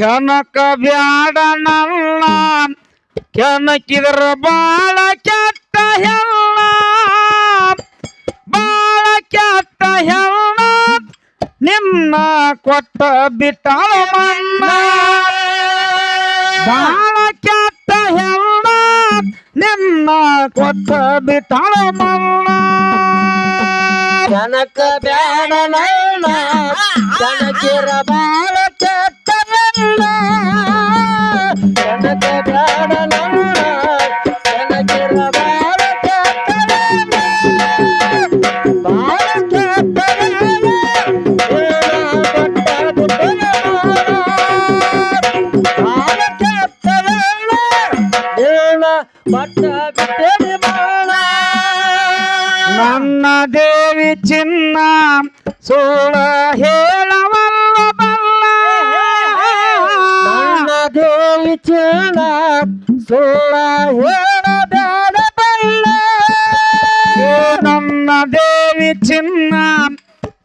ಕೆನಕ ಬ್ಯಾಡ ನನ್ನ. ಕೆನಕಿದ್ರ ಬಾಳ ಕೆಟ್ಟ ಹೆಣ್ಣ. ಬಾಳ ಕೆಟ್ಟ ಹೆಣ್ಣ. ನಿನ್ನ ಕೊಟ್ಟ ಬಿಟ್ಟಾಳ ಮಣ್ಣ. ಬಾಳ ಕೆಟ್ಟ ಹೆಣ್ಣ. ನಿನ್ನ ಕೊಟ್ಟ ಬಿಟ್ಟಾಳ ಮಣ್ಣ. ಕನಕ ಬ್ಯಾಡ ನನ್ನ. ಕನಕಿರ ಬಾಳ ನನ್ನ ದೇವಿ ಚಿನ್ನ ಸೋಳ ಹೇಳವಲ್ಲ ನನ್ನ ವಿಚಾರ ಸೋಳ ಸುಳ್ಳ ಹೇಳಬೇಡ ಬಲ್ಲ ನನ್ನ ದೇವಿ ಚಿನ್ನ,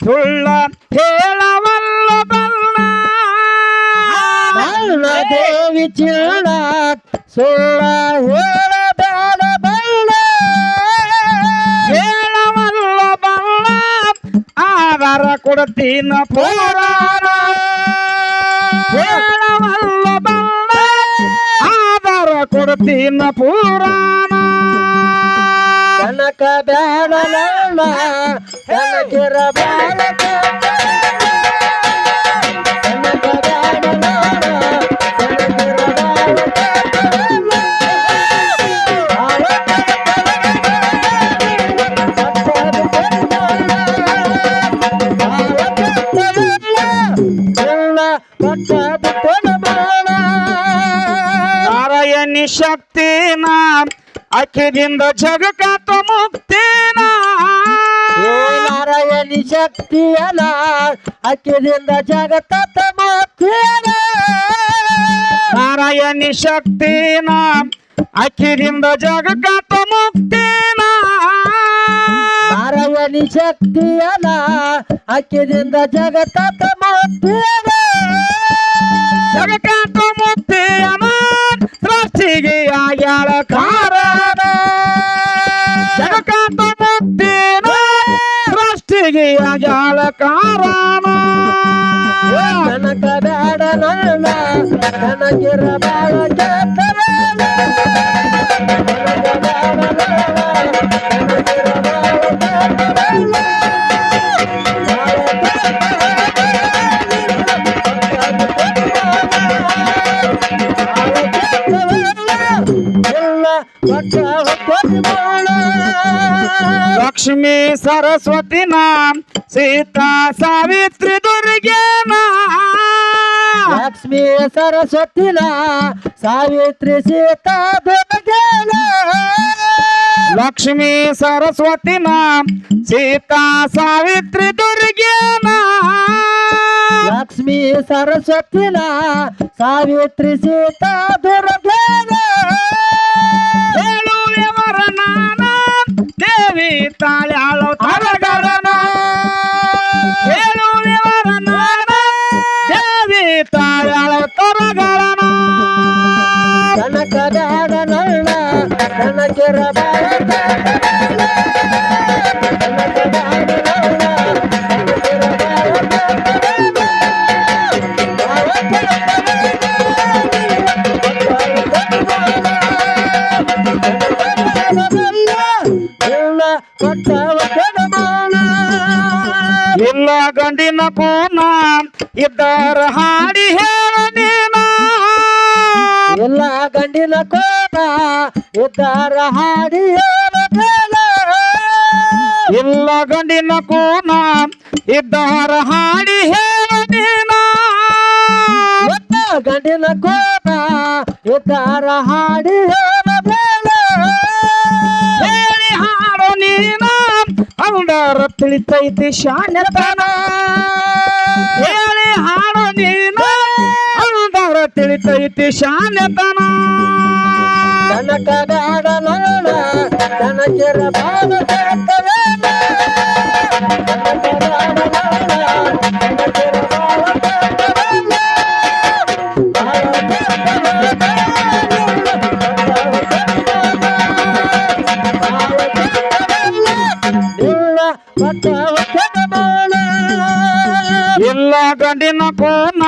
ಸುಳ್ಳ ಹೇಳವಲ್ಲ ಬಲ್ಲ ನನ್ನ ದೇವಿ ಚಿನ್ನ ಸುಳ್ಳ ಹೇಳಬೇಡ ಬಲ್ಲ ಹೇಳವಲ್ಲ ಬಲ್ಲ ಆಧಾರ ಕೊಡ್ತೀನ ಪುರಾಣ. ಆಧಾರ ಕೊಡ್ತೀನ ಪುರಾಣ ಕನಕ ಬೇಡ ನನ್ನ ಕನಕಿರ ಬೇಡ ಕನಕ ಬೇಡ ಶಕ್ತಿನ ಅಕ್ಕಿದಿಂದ ಜಗಕಾತ ಮುಕ್ತಿನ. ನಾರಾಯಣಿ ಶಕ್ತಿಯಲ್ಲ ಅಕ್ಕಿದಿಂದ ಜಗತ್ತ ಮಾತೇನ ನಾರಾಯಣಿ ಶಕ್ತಿನ ಅಕ್ಕಿದಿಂದ ಜಗಕಾತ ಮುಕ್ತಿನ. ನಾರಾಯಣಿ ಶಕ್ತಿಯಲ್ಲ ಅಕ್ಕಿದಿಂದ ಜಗತ್ತ ಮಾತೇನ ಜಗಕಾತ ಮುಕ್ತಿಯನ ಸೃಷ್ಟಿಗೆ ಆಗ್ಯಾಳ ಕಾರಣ ಜಗಕಾಂತ ಮುಕ್ತಿನ ಸೃಷ್ಟಿಗೆ ಆಗ್ಯಾಳ ಕಾರಣ ಕನಕ ಬೇಡ ನನ್ನ ಕನಕಿರ ಪಟ್ಟ ಸರಸ್ವತಿ ನಾಮ ಲಕ್ಷ್ಮೀ ಸೀತಾ ಸಾವಿತ್ರಿ ದುರ್ಗೆ ಲಕ್ಷ್ಮೀ ಸರಸ್ವತಿನ ಸಾವಿತ್ರಿ ಸೀತಾ ದುರ್ಗೆ ಲಕ್ಷ್ಮೀ ಸರಸ್ವತಿ ನಾಮ ಸೀತಾ ಸಾವಿತ್ರಿ ದುರ್ಗೆ ಲಕ್ಷ್ಮೀ ಸರಸ್ವತಿನ ಸಾವಿತ್ರಿ ಸೀತಾ ದುರ್ಗೇನ ದೇವಿ ತಾಳ್ಯಾಳು ಗಂಡಿನ ಕೂನ ಇದ್ದಾರ ಹಾಡಿ ಹೇಳ ನೀನ. ಎಲ್ಲ ಗಂಡಿನ ಕೋಟ ಇದ್ದಾರ ಹಾಡಿ ಹೇಳ ಇಲ್ಲ ಗಂಡಿನ ಕೂನ ಇದ್ದಾರ ಹಾಡಿ ಹೇಳ ನೀನ. ಗಂಡಿನ ಕೋಟ ಇದ್ದಾರ ಹಾಡಿ ಹೇಳ ಹೇಳಿ ಹಾಡು ನೀನ. ಅಂದರ ತಿಳಿತೈತಿ ಶಾನ್ಯತನ ಐತಿ ಶಾನೆತನ. ನನ್ನ ಕಡಾಡ ನೋಡ ಇಲ್ಲ ಗಂಡಿನ ಕೋನ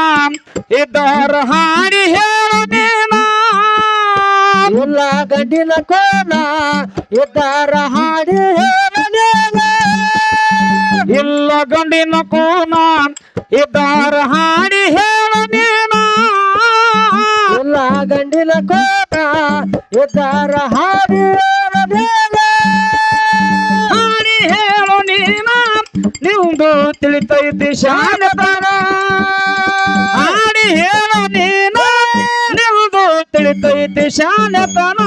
ಇದ್ದಾರ ಹಾಡಿ ಹೇಳ ನೀನ. ಇಲ್ಲ ಗಂಡಿನ ಕೋನ ಇದ್ದಾರ ಹಾಡಿ ಹೇಳನೇನ ಇಲ್ಲ ಗಂಡಿನ ಕೋನ ಇದ್ದಾರ ಹಾಡಿ ಹೇಳ ನೀನ. ಇಲ್ಲ ಗಂಡಿನ ಕೋನ ಇದ್ದಾರ ಹಾಡಿ ಹಾಡಿ ತಿಳಿತೈತಿ ಶಾನತನ ಆಡಿ ಹೇಳ ನೀನ ನಿಮ್ದು ತಿಳಿತೈತಿ ಶಾನತನ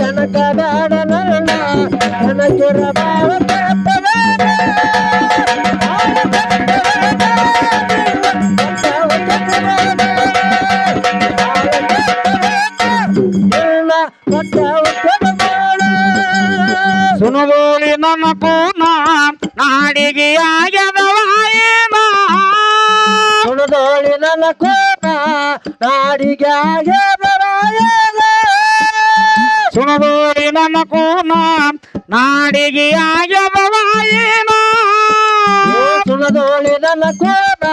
ತನಕ ಬೇಡ ನನ್ನ ನನಗಿರ ನನ್ನ ನಾಡಿಗೆ ಆಗ್ಯದವಾಯೇನ ಸುಣದೋಳಿ ನನ್ನ ಕೋಪ ನಾಡಿಗೆ ಸುಣದೋಳಿ ನನ್ನ ಕೋನ ನಾಡಿಗೆ ಆಗ್ಯದವಾಯೇನ ಸುಣದೋಳಿ ನನ್ನ ಕೋಮ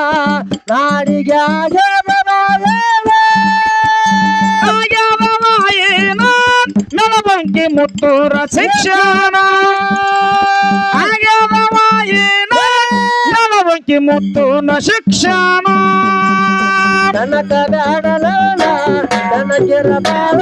ನಾಡಿಗೆ ಆಗ್ಯದರಾಯನ ಆಗ್ಯದವಾಯೇನ ಮೆಲಬಂಕಿ ಮುತ್ತೂರ ಶಿಕ್ಷಣ. ಆಗ್ಯದವಾಯೇನ ಮೆಲಬಂಕಿ ನ ಶಿಕ್ಷಣ. ನನಕ ಬೇಡಲ ನನಗಿರ ಬಾಳ